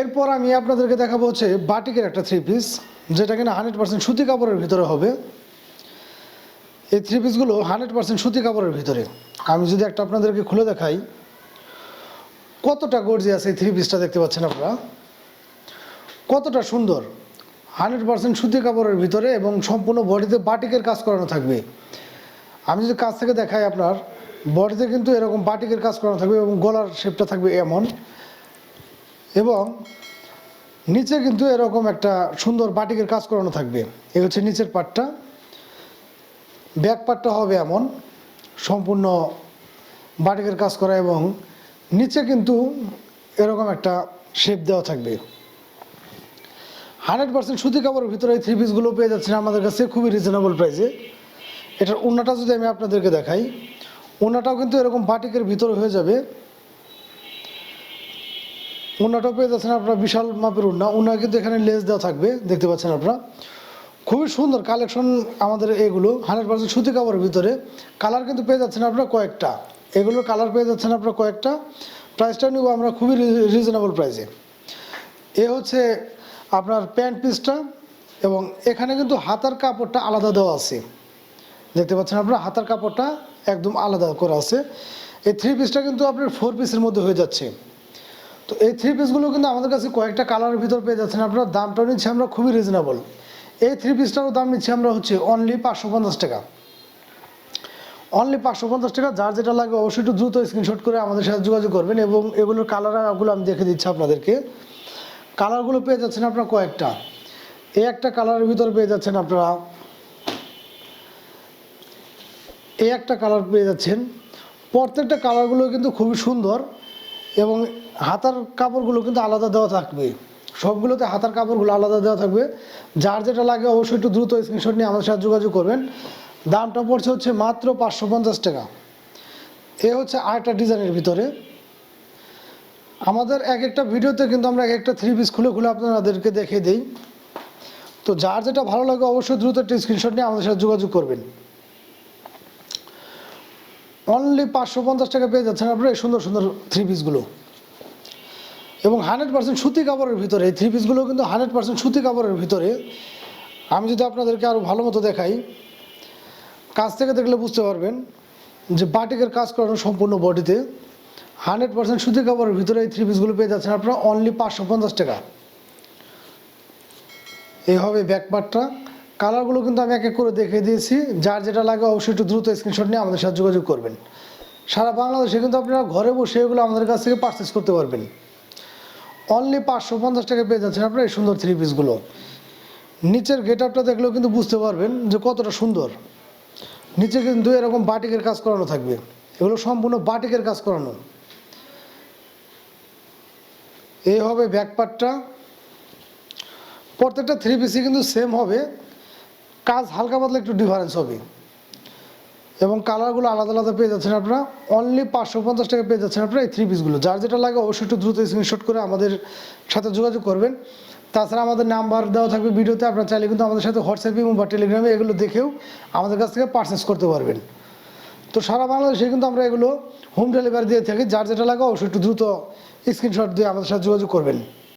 এরপর আমি আপনাদেরকে দেখাবো হচ্ছে বাটিকের একটা থ্রি পিস যেটা কিনা হান্ড্রেড পার্সেন্ট সুতি কাপড়ের ভিতরে হবে। এই থ্রি পিসগুলো হান্ড্রেড পার্সেন্ট সুতি কাপড়ের ভিতরে। আমি যদি একটা আপনাদেরকে খুলে দেখাই, কতটা গর্জি আছে এই থ্রি পিসটা দেখতে পাচ্ছেন আপনারা? কতটা সুন্দর। হান্ড্রেড পার্সেন্ট সুতি কাপড়ের ভিতরে এবং সম্পূর্ণ বডিতে বাটিকের কাজ করানো থাকবে। আমি যদি কাছ থেকে দেখাই আপনার, বডিতে কিন্তু এরকম বাটিকের কাজ করানো থাকবে এবং গলার শেপটা থাকবে এমন। এবং নিচে কিন্তু এরকম একটা সুন্দর বাটিকের কাজ করানো থাকবে। এই হচ্ছে নিচের পাটটা। ব্যাক পাটটা হবে এমন, সম্পূর্ণ বাটিকের কাজ করা এবং নিচে কিন্তু এরকম একটা শেপ দেওয়া থাকবে। হান্ড্রেড পার্সেন্ট সুতি কাপড়ের ভিতরে এই থ্রি পিসগুলো পেয়ে যাচ্ছেন আমাদের কাছে খুবই রিজনেবল প্রাইসে এটার ওনাটা যদি আমি আপনাদেরকে দেখাই ওনাটাও কিন্তু এরকম বাটিকের ভিতরে হয়ে যাবে। ওনাটাও পেয়ে যাচ্ছেন আপনারা বিশাল মাপের উন্না উন্না কিন্তু এখানে লেস দেওয়া থাকবে, দেখতে পাচ্ছেন আপনারা। খুবই সুন্দর কালেকশন আমাদের এগুলো, হান্ড্রেড পার্সেন্ট সুতি কাপড়ের ভিতরে। কালার কিন্তু পেয়ে যাচ্ছেন আপনারা কয়েকটা। এগুলোর কালার পেয়ে যাচ্ছেন আপনারা কয়েকটা। প্রাইসটা নিব আমরা খুবই রিজনেবল প্রাইসে এ। হচ্ছে আপনার প্যান্ট পিসটা এবং এখানে কিন্তু হাতার কাপড়টা আলাদা দেওয়া আছে। দেখতে পাচ্ছেন আপনারা, হাতার কাপড়টা একদম আলাদা করা আছে। এই থ্রি পিসটা কিন্তু আপনার ফোর পিসের মধ্যে হয়ে যাচ্ছে। তো এই থ্রি পিসগুলো কিন্তু আমাদের কাছে কয়েকটা কালারের ভিতর পেয়ে যাচ্ছেন। আপনার দামটাও নিচ্ছি আমরা খুবই রিজনেবল এই থ্রি পিসটারও দাম নিচ্ছি আমরা হচ্ছে অনলি পাঁচশো পঞ্চাশ টাকা। অনলি পাঁচশো পঞ্চাশ টাকা, যার যেটা লাগবে অবশ্যই একটু দ্রুত স্ক্রিনশট করে আমাদের সাথে যোগাযোগ করবেন এবং এগুলোর কালারগুলো আমি দেখে দিচ্ছি আপনাদেরকে। কালারগুলো পেয়ে যাচ্ছেন আপনারা কয়েকটা। এই একটা কালারের ভিতর পেয়ে যাচ্ছেন আপনারা। এই একটা কালার পেয়ে যাচ্ছেন। প্রত্যেকটা কালারগুলো কিন্তু খুবই সুন্দর। এবং হাতার কাপড়গুলো কিন্তু আলাদা দেওয়া থাকবে। সবগুলোতে হাতার কাপড়গুলো আলাদা দেওয়া থাকবে। যার যেটা লাগে অবশ্যই একটু দ্রুত স্ক্রিনশট নিয়ে আমাদের সাথে যোগাযোগ করবেন। দামটা পড়ছে হচ্ছে মাত্র পাঁচশো পঞ্চাশ টাকা। এ হচ্ছে আরেকটা ডিজাইনের ভিতরে। আমাদের এক একটা ভিডিওতে কিন্তু আমরা এক একটা থ্রি পিস খুলে খুলে আপনাদেরকে দেখে দিই। তো যার যেটা ভালো লাগে অবশ্যই দ্রুত একটা স্ক্রিনশট নিয়ে আমাদের সাথে যোগাযোগ করবেন। অনলি পাঁচশো পঞ্চাশ টাকা পেয়ে যাচ্ছেন আপনারা এই সুন্দর সুন্দর থ্রি পিসগুলো এবং হান্ড্রেড পার্সেন্ট সুতি কাপড়ের ভিতরে, এই থ্রি পিসগুলো কিন্তু হান্ড্রেড পার্সেন্ট সুতি কাপড়ের ভিতরে। আমি যদি আপনাদেরকে আরও ভালো মতো দেখাই, কাছ থেকে দেখলে বুঝতে পারবেন যে বাটিকের কাজ করানো সম্পূর্ণ বডিতে হান্ড্রেড পার্সেন্ট সুতি কাপড়ের ভিতরে এই থ্রি পিসগুলো পেয়ে যাচ্ছেন আপনারা অনলি পাঁচশো পঞ্চাশ টাকা। এই হবে ব্যাক পার্টটা কালারগুলো কিন্তু আমি এক এক করে দেখিয়ে দিয়েছি। যার যেটা লাগে অবশ্যই একটু দ্রুত স্ক্রিনশট নিয়ে আমাদের সাথে যোগাযোগ করবেন। সারা বাংলাদেশে কিন্তু আপনারা ঘরে বসে এগুলো আমাদের কাছ থেকে পারচেস করতে পারবেন। অনলি পাঁচশো পঞ্চাশ টাকা পেয়ে যাচ্ছেন আপনারা এই সুন্দর থ্রি পিসগুলো নিচের গেট আপটা দেখলেও কিন্তু বুঝতে পারবেন যে কতটা সুন্দর। নিচে কিন্তু এরকম বাটিকের কাজ করানো থাকবে। এগুলো সম্পূর্ণ বাটিকের কাজ করানো। এই হবে ব্যাক পার্টটা প্রত্যেকটা থ্রি পিসই কিন্তু সেম হবে। কাজ হালকা পাতলা একটু ডিফারেন্স হবে। এবং কালারগুলো আলাদা আলাদা পেয়ে যাচ্ছেন আপনারা। অনলি পাঁচশো পঞ্চাশ টাকা পেয়ে যাচ্ছেন আপনারা এই থ্রি পিসগুলো যার যেটা লাগে অবশ্যই একটু দ্রুত স্ক্রিনশট করে আমাদের সাথে যোগাযোগ করবেন। তাছাড়া আমাদের নাম্বার দেওয়া থাকবে ভিডিওতে আপনারা চাইলে কিন্তু আমাদের সাথে হোয়াটসঅ্যাপে বা টেলিগ্রামে এগুলো দেখেও আমাদের কাছ থেকে পারচেস করতে পারবেন। তো সারা বাংলাদেশে কিন্তু আমরা এগুলো হোম ডেলিভারি দিয়ে থাকি। যার যেটা লাগে অবশ্যই একটু দ্রুত স্ক্রিনশট দিয়ে আমাদের সাথে যোগাযোগ করবেন।